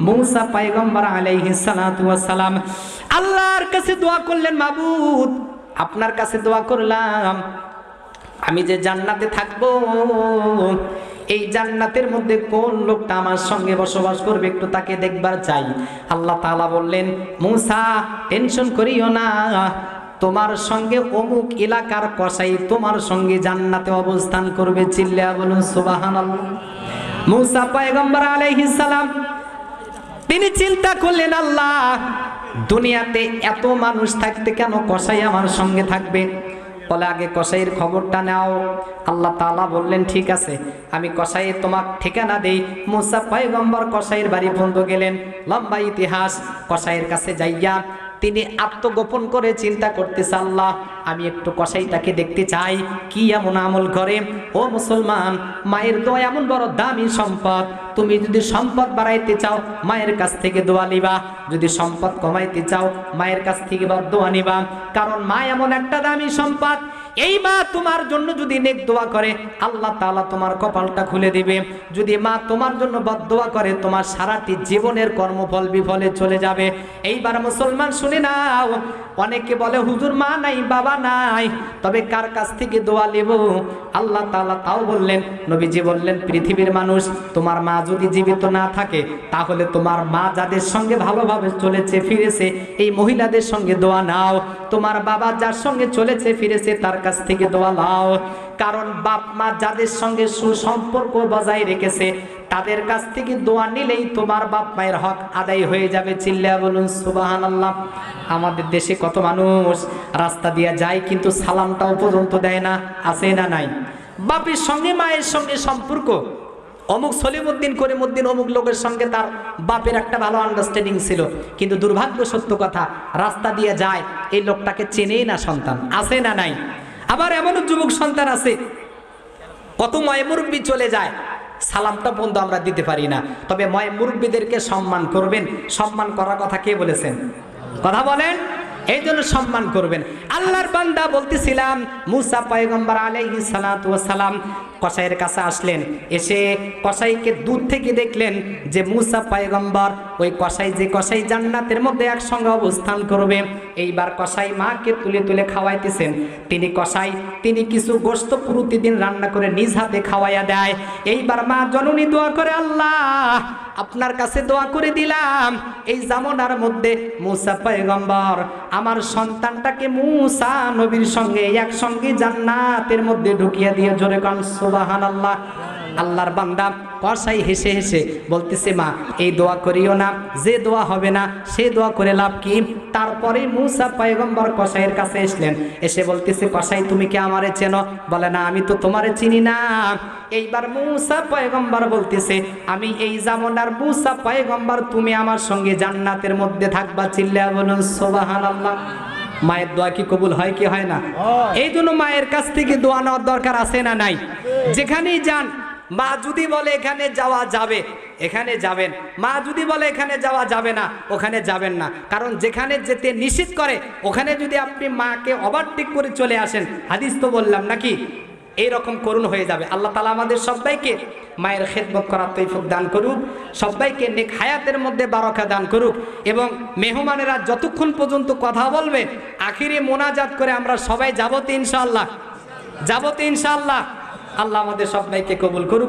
মৌসা পায়গম্বর আলাইহি সালাম আল্লাহর কাছে দোয়া করলেন, মাবুদ, আপনার কাছে দোয়া করলাম। আমি যে জান্নাতে থাকব, এই জান্নাতের মধ্যে কোন লোকটা আমার সঙ্গে বসবাস করবে একটু তাকে দেখবার চাই। আল্লাহ তাআলা বললেন, মুসা, টেনশন করিও না। তোমার সঙ্গে অমুক এলাকার কসাই তোমার সঙ্গে জান্নাতে অবস্থান করবে চিল্লা বলুন, সুবহানাল্লাহ। মুসা পয়গম্বর আলাইহিস সালাম তিনি চিন্তা করলেন, আল্লাহ, দুনিয়াতে এত মানুষ থাকতে কেন কসাই আমার সঙ্গে থাকবে? বলে, আগে কসাইয়ের খবরটা নাও। আল্লাহ তালা বললেন, ঠিক আছে, আমি কসাই তোমার ঠিকানা দেই। মুসাফাই গম্বর কসাইয়ের বাড়ি বন্ধ গেলেন। লম্বা ইতিহাস, কসাইয়ের কাছে যাইয়া তিনি আত্মগোপন করে চিন্তা করতে আল্লাহ, আমি একটু কষাই তাকে দেখতে চাই। কি এমন আমল করে ও মুসলমান, মায়ের দোয়া এমন বড় দামি সম্পদ। তুমি যদি সম্পদ বাড়াইতে চাও, মায়ের কাছ থেকে দোয়া নিবা। যদি সম্পদ কমাইতে চাও, মায়ের কাছ থেকে বা দোয়া নিবা। কারণ মা এমন একটা দামি সম্পদ এই মা তোমার জন্য যদি নেক দোয়া করে, আল্লাহ তালা তোমার কপালটা খুলে দিবে। যদি মা তোমার জন্য বদদোয়া করে, তোমার সারাটি জীবনের কর্মফল বিফলে চলে যাবে। এইবার মুসলমান শুনে নাও, অনেকে বলে, হুজুর, মা নাই, বাবা নাই। তবে কার কাছ থেকে দোয়া নেব? আল্লাহ তালা তাও বললেন, নবীজি বললেন, পৃথিবীর মানুষ, তোমার মা যদি জীবিত না থাকে, তাহলে তোমার মা যাদের সঙ্গে ভালোভাবে চলেছে, ফিরেছে, এই মহিলাদের সঙ্গে দোয়া নাও। তোমার বাবা যার সঙ্গে চলেছে ফিরেছে, তার কাছ থেকে দোয়া লাও কারণ বাপ মা যাদের সঙ্গে সুসম্পর্ক বজায় রেখেছে, তাদের কাছ থেকে দোয়া নিলেই তোমার বাপ মায়ের হক আদায় হয়ে যাবে। চিল্লা বলুন সুবাহান আল্লাহ আমাদের দেশে কত মানুষ রাস্তা দিয়ে যায় কিন্তু সালামটাও পর্যন্ত দেয় না, আছে না নাই? বাপের সঙ্গে, মায়ের সঙ্গে সম্পর্ক অমুক সলিমুদ্দিন করিমুদ্দিন অমুক লোকের সঙ্গে তার বাপের একটা ভালো আন্ডারস্ট্যান্ডিং ছিল। কিন্তু দুর্ভাগ্য সত্য কথা, রাস্তা দিয়ে যায়, এই লোকটাকে চেনেই না সন্তান, আছে না নাই? আবার এমনও যুবক সন্তান আছে, কত ময় মুরব্বী চলে যায়, সালামটা বন্ধু আমরা দিতে পারি না। তবে ময় মুরব্বীদেরকে সম্মান করবেন, সম্মান করার কথা কে বলেছেন? কথা বলেন? এই জন্য সম্মান করবেন। আল্লাহর বান্দা বলতেছিলাম, মুসা পয়গম্বর সালাতু সালাম কসাইয়ের কাছে আসলেন। এসে কসাইকে দূর থেকে দেখলেন যে মুসা পয়গম্বর ওই কসাই যে কসাই জান্নাতের মধ্যে একসঙ্গে অবস্থান করবে। এইবার কসাই মাকে তুলে তুলে খাওয়াইতেছেন। তিনি কসাই, তিনি কিছু গোস্ত প্রতিদিন রান্না করে নিজ হাতে খাওয়াইয়া দেয়। এইবার মা জননী দোয়া করে, আল্লাহ আপনার কাছে দোয়া করে দিলাম। এই জামনার মধ্যে মুসা পয়গম্বর, আমার সন্তানটাকে মুসা নবীর সঙ্গে একসঙ্গে জান্নাতের মধ্যে ঢুকিয়ে দিয়ে জোরে কান সুবাহান আল্লাহ আল্লাহর বান্দা কসাই হেসে হেসে বলতেছে মা এই দোয়া করিও না যে দোয়া হবে না সে দোয়া করে লাভ কি? তারপরে মুসা পয়গম্বর কসাইয়ের কাছে এসলেন এসে বলতেছে কসাই তুমি কি আমারে চেনো? বলে না আমি তো তোমারে চিনি না। এইবার মুসা পয়গম্বর বলতেছে আমি এই জামনার মুসা পয়গম্বর তুমি আমার সঙ্গে জান্নাতের মধ্যে থাকবা চিল্লা বলুন সোবাহান আল্লাহ মায়ের দোয়া কি কবুল হয় কি হয় না? এই জন্য মায়ের কাছ থেকে দোয়া নেওয়ার দরকার আছে না নাই? যেখানেই যান মা যদি বলে এখানে যাওয়া যাবে, এখানে যাবেন। মা যদি বলে এখানে যাওয়া যাবে না, ওখানে যাবেন না। কারণ যেখানে যেতে নিষেধ করে, ওখানে যদি আপনি মাকে ওভারটেক করে চলে আসেন, হাদিস তো বললাম নাকি? এই রকম করুণ হয়ে যাবে। আল্লাহ তালা আমাদের সবাইকে মায়ের খেদমত করার তৈফুক দান করুক, সবাইকে নেক হায়াতের মধ্যে বারকা দান করুক এবং মেহমানেরা যতক্ষণ পর্যন্ত কথা বলবে, আখিরে মোনাজাত করে আমরা সবাই যাব তো ইনশাআল্লাহ। যাব তো ইনশাআল্লাহ। আল্লাহ আমাদের সবাইকে কবুল করুক।